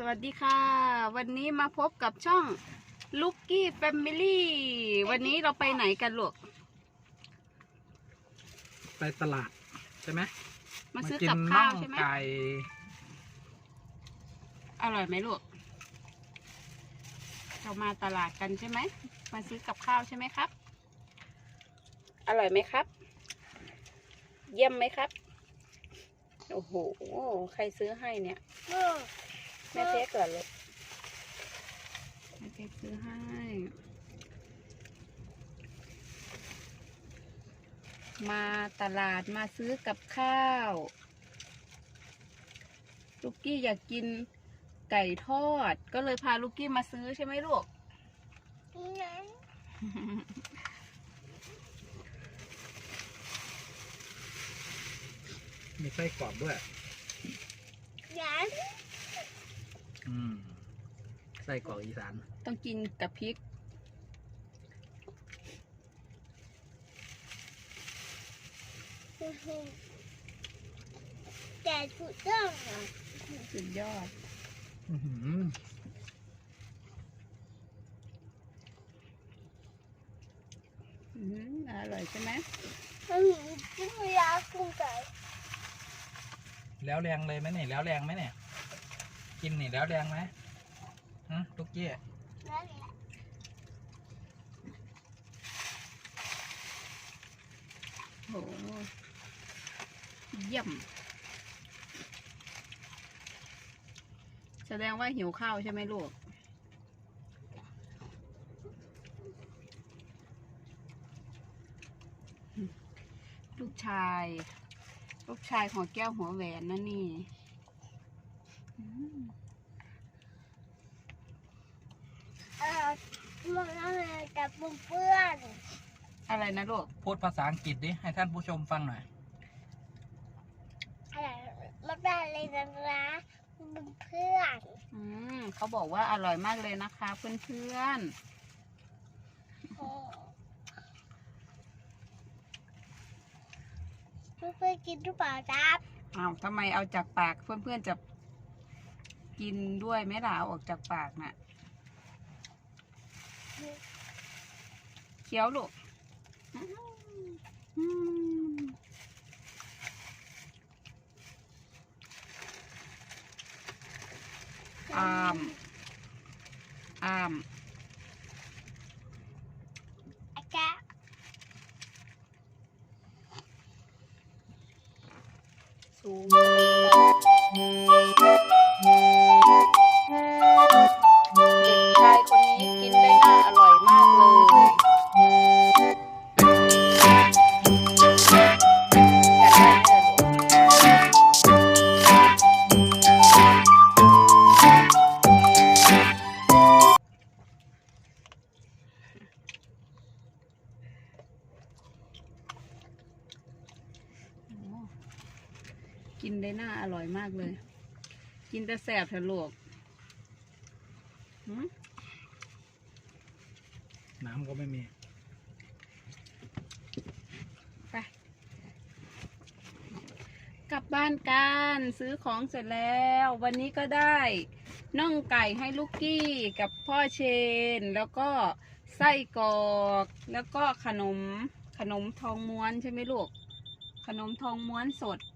สวัสดีค่ะ วันนี้มาพบกับช่องลูกกี้แฟมิลี่วันนี้เราไปไหนกันลูกไปตลาดใช่ไหมมาซื้อกิกับข้าวน่องใช่ไหมไก่อร่อยไหมลูกเรามาตลาดกันใช่ไหมมาซื้อกับข้าวใช่ไหมครับ อร่อยไหมครับ เยี่ยมไหมครับ โอ้โห ใครซื้อให้เนี่ยแม่เพ็กเหรอลูกแม่เพ็กซื้อให้มาตลาดมาซื้อกับข้าวลูกกี้อยากกินไก่ทอด ก็เลยพาลูกกี้มาซื้อใช่ไหมลูก มีไส้กรอบด้วย อืมไส้กรอกอีสาน ต้องกินกับพริก แต่ถูกต้องอะสุดยอด อื้อหืออืมอร่อยใช่ไหมมันกินเวลาคุณไก่แล้วแรงเลยไหมเนี่ยแล้วแรงไหมเนี่ย กินนี่แล้วแรงไหมฮะลูกเกี้ยแล้วแหละโหเยี่ยม แสดงว่าหิวข้าวใช่ไหมลูก ลูกชาย ลูกชายหัวแก้วหัวแหวนนั่นนี่ เออมันอะไรกับเพื่อนอะไรนะลูกพูดภาษาอังกฤษดิ ให้ท่านผู้ชมฟังหน่อยอะไรมันได้เลยนะนะเพื่อนอืมเขาบอกว่าอร่อยมากเลยนะคะ เพื่อนเพื่อนกินหรือเปล่าครับๆอ้าวทำไมเอาจากปากเพื่อนๆจะ กินด้วยไหมล่ะเอาออกจากปากน่ะเคี้ยวลูกอ้ามอาม กินได้น่าอร่อยมากเลย กินแต่แสบเถอะลูกหืมน้ำก็ไม่มี ไปกลับบ้านกันซื้อของเสร็จแล้ว วันนี้ก็ได้น่องไก่ให้ลูกกี้กับพ่อเชน แล้วก็ไส้กรอกแล้วก็ขนมขนมทองม้วนใช่ไหมลูก ขนมทองม้วนสดหมอมหน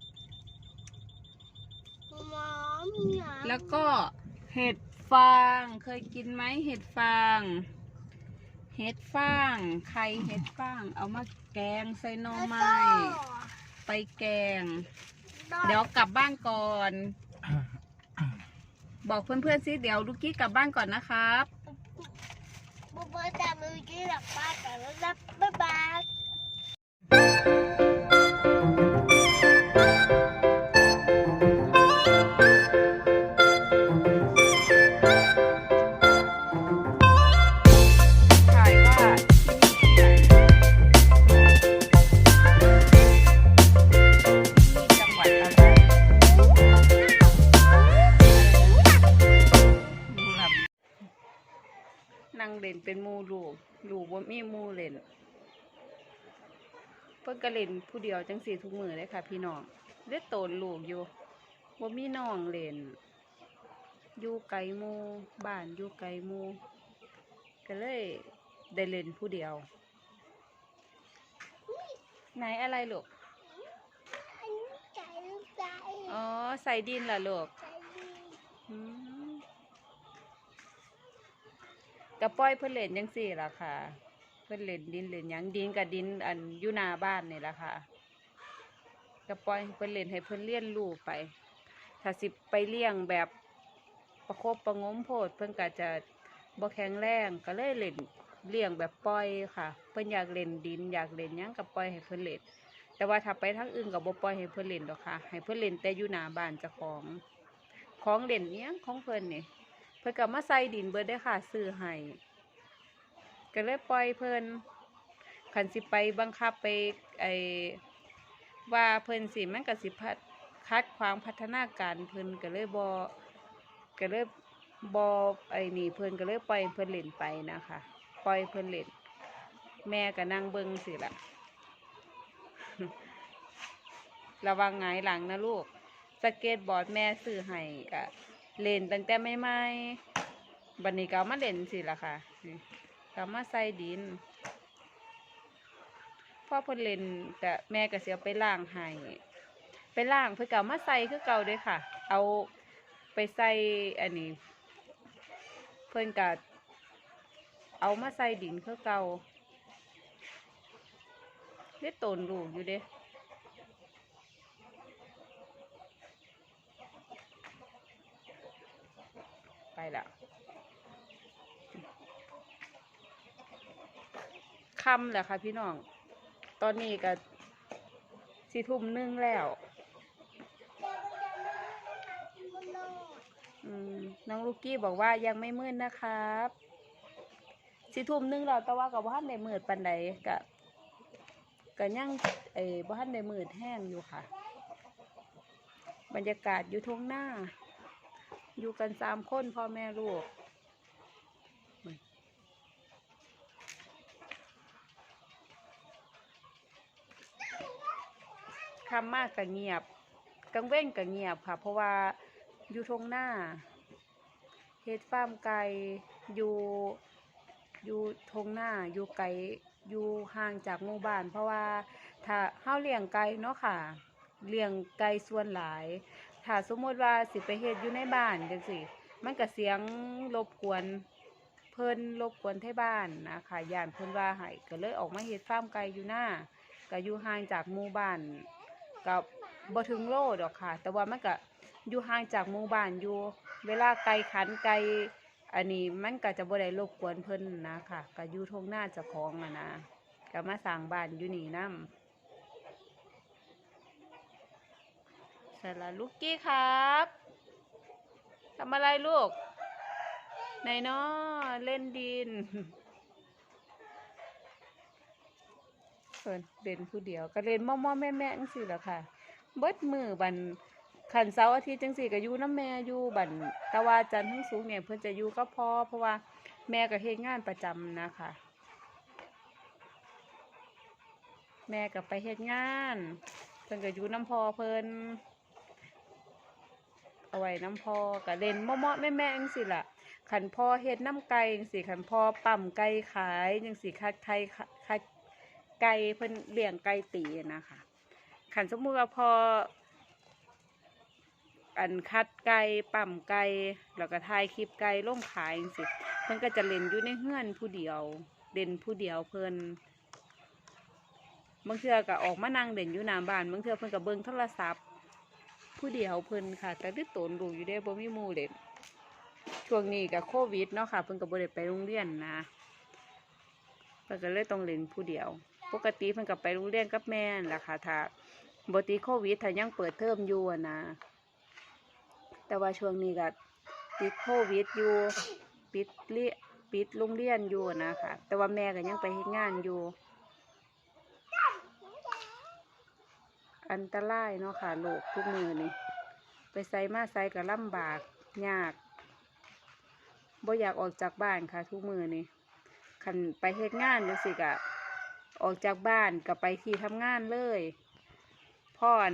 าว แล้วก็เห็ดฟางเคยกินไหมเห็ดฟาง เห็ดฟางไข่เห็ดฟาง เอามาแกงใส่หน่อไม้ไปแกง เดี๋ยวกลับบ้านก่อน บอกเพื่อนๆสิเดี๋ยวลูกกี้กลับบ้านก่อนนะครับบุบเบิ้ลจะมือกี้หลับบ้านแต่แล้วนะบ๊ายบาย งเล่นเป็นหมูลูกลูกว่ามีหมูเล่นเพิ่นก็เล่นผู้เดียวจังสี่ทุกมือเลยค่ะ พี่น้องเล็ดโตนลูกอยู่ว่ามีน้องเล่นอยู่ไกลหมู่บ้านอยู่ไกลหมู่ก็เลยได้เล่นผู้เดียว ไหนอะไรลูกอันนี้ไก่ลูกไก่อ๋อใส่ดินล่ะลูกไก่ดีอืม กระป้อยเพื่อนเล่นยังสี่ล่ะค่ะ เพื่อนเล่นดินเล่นหยังดินกับดินอันอยู่หน้าบ้านนี่ล่ะค่ะกระป้อยเพื่อนเล่นให้เพื่อนเลี้ยนรู้ไป ถ้าสิไปเลี้ยงแบบประคบประงมโพด เพื่อนก็จะบ่แข็งแรงก็เลยเล่นเลี้ยงแบบปล่อยค่ะ เพื่อนอยากเล่นดินอยากเล่นหยังกับปล่อยให้เพื่อนเล่นแต่ว่าถ้าไปทางอื่นกับบ่ปล่อยให้เพื่อนเล่นดอกค่ะ ให้เพื่อนเล่นแต่อยู่หน้าบ้านเจ้าของ ของเล่นเนี้ยงของเพิ่อนนี่ เพิ่นก็มาใส่ดินเบิดได้ค่ะซื้อให้ก็เลยปล่อยเพิ่นคันสิไปบังคับไปไอว่าเพิ่นสิมันก็สิพัดคัดความพัฒนาการเพิ่นก็เลยบ่ก็เลยบ่ไอ้นี่เพิ่นก็เลยปล่อยเพิ่นเล่นไปนะคะปล่อยเพิ่นเล่น แม่ก็นั่งเบิ่งสิละระวังหงหลังนะลูกสเก็ตบอร์ดแม่ซื้อให้ก็ เล่นตั้งแต่ไม่ไม่บันนี้ก็เอามาเล่นสิล่ะค่ะนี่ก็เอามาใส่ดินพ่อเพิ่นเล่นก็แม่ก็เสียไปล้างให้ไปล้างเพื่อก็เอามาใส่คือเก่าเด้อค่ะ เอาไปใส่อันนี้ เพิ่นก็เอามาใส่ดินคือเก่าได้ตนลูกอยู่เด้ ไปแล้วคำแหละค่ะพี่น้อง ตอนนี้ก็สี่ทุ่มนึ่งแล้วน้องลูกกี้บอกว่ายังไม่มืดนะครับสี่ทุ่มนึ่งแล้วแต่ว่ากับบ้านในมืดปันใดกะก็ยังเอ้บ้านในมืดแห้งอยู่ค่ะ บรรยากาศอยู่ทงหน้า อยู่กันสามคนพ่อแม่ลูกคำมากก็เงียบกังเว้นก็เงียบค่ะ เพราะว่าอยู่ทงหน้าเฮ็ดฟาร์มไก่อยู่อยู่ทงหน้าอยู่ไกลอยู่ห่างจากหมู่บ้าน เพราะว่าถ้าเฮาเลี้ยงไก่เนาะค่ะเลี้ยงไก่ส่วนหลาย ถ้าสมมติว่าสิไปเฮ็ดอยู่ในบ้านจังซี่มันก็เสียงรบกวนเพิ่นรบกวนไทบ้านนะคะย่านเพิ่นว่าให้ก็เลยออกมาเฮ็ดฟาร์มไก่อยู่หน้าก็อยู่ห่างจากหมู่บ้านก็บ่ถึงโลดอกค่ะ แต่ว่ามันก็อยู่ห่างจากหมู่บ้านอยู่ เวลาไก่ขันไก่อันนี้มันก็จะบ่ได้รบกวนเพิ่นนะค่ะก็อยู่ทงหน้าเจ้าของอะนะก็มาสร้างบ้านอยู่นี่นํ สละลูกกี้ครับทำอะไรลูกไหนเนาะเล่นดินเพิ่นเล่นผู้เดียวก็เล่นม่อๆแม่ๆจังซี่แหละค่ะ เบิดมือบันขันเสาร์อาทิตย์จังซี่ก็อยู่น้ำแม่อยู่บันต่ว่าจันทร์ถึงศุกร์เนี่ยเพิ่นจะอยู่ก็พอเพราะว่าแม่ก็เฮ็ดงานประจำนะคะแม่ก็ไปเฮ็ดงาน เพิ่นก็อยู่น้ำพอเพิ่น เอาไว้น้ำพอก็เล่นม่อๆแม่ๆจังซี่ล่ะขันพ่อเฮ็ดน้ำไก่จังซี่ขันพ่อปั่มไก่ขายจังซี่คัดไข่คัดไก่เพิ่นเลี้ยงไก่ตีนะคะขันสมมุติว่าพออันคัดไก่ปั่มไก่แล้วก็ถ่ายคลิปไก่ลงขายจังซี่เพิ่นก็จะเล่นอยู่ในเฮือนผู้เดียวเล่นผู้เดียวเพิ่นบางเทื่อก็ออกมานั่งเล่นอยู่หน้าบ้านบางเทื่อเพิ่นก็เบิ่งโทรศัพท์ ผู้เดียวเพิ่นค่ะ แต่ที่ตนดูอยู่ได้บ่มีหมู่เล่นช่วงนี้ก็โควิดเนาะค่ะ เพิ่นก็บ่ได้ไปโรงเรียนนะเพิ่นก็เลยต้องเล่นผู้เดียว ปกติเพิ่นก็ไปโรงเรียนกับแม่ล่ะค่ะถ้าบ่ติโควิดถ้ายังเปิดเทอมอยู่นะ แต่ว่าช่วงนี้ก็ติดโควิดอยู่ปิดเรียปิดโรงเรียนอยู่นะคะแต่ว่าแม่ก็ยังไปเฮ็ดงานอยู่ อันตรายเนาะค่ะโลกทุกมือนี่ไปใส่มาใส่ก็ลำบากยากบ่อยากออกจากบ้านค่ะ ทุกมือนี่คันไปเฮ็ดงานจังซี่ก็ออกจากบ้านก็ไปที่ทำงานเลยพ่อน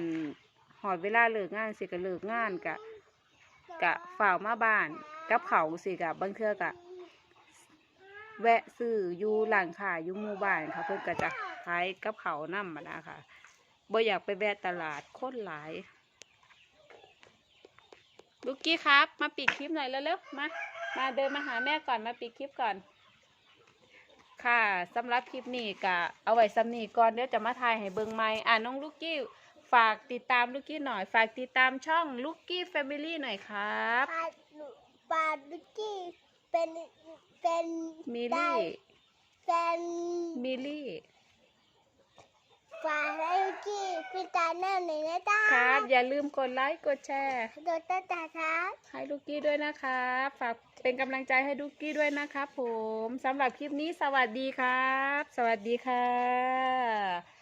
หอดเวลาเลิกงานสิก็เลิกงานกะกะฝ่าวมาบ้านกับเขาสิกะบางเทื่อกะแวะซื้ออยู่ร้านค้าอยู่หมู่บ้านค่ะ เพิ่นก็จะขายกับเขาวนำมานะค่ะ บ่อยากไปแวะตลาดคนหลายลูกกี้ครับ มาปิดคลิปหน่อยเร็วๆมา มาเดินมาหาแม่ก่อนมาปิดคลิปก่อน ค่ะสำหรับคลิปนี้ก็เอาไว้สำนีก่อนเดี๋ยวจะมาถ่ายให้เบิ่งใหม่อ่าน้องลูกกี้ ฝากติดตามลูกกี้หน่อย ฝากติดตามช่องลูกกี้แฟมิลี่หน่อยครับปลาปลาดุกี้เป็นเป็นมิลได้ลี่เป็นมิล ลี่ปลาดุกี้เป็นตาแน่หนึ่งนะจ๊ะครับ อย่าลืมกดไลค์กดแชร์โดนตาตาครับให้ลูกกี้ด้วยนะครับฝากเป็นกำลังใจให้ลูกกี้ด้วยนะครับผมสำหรับคลิปนี้สวัสดีครับ สวัสดีค่ะ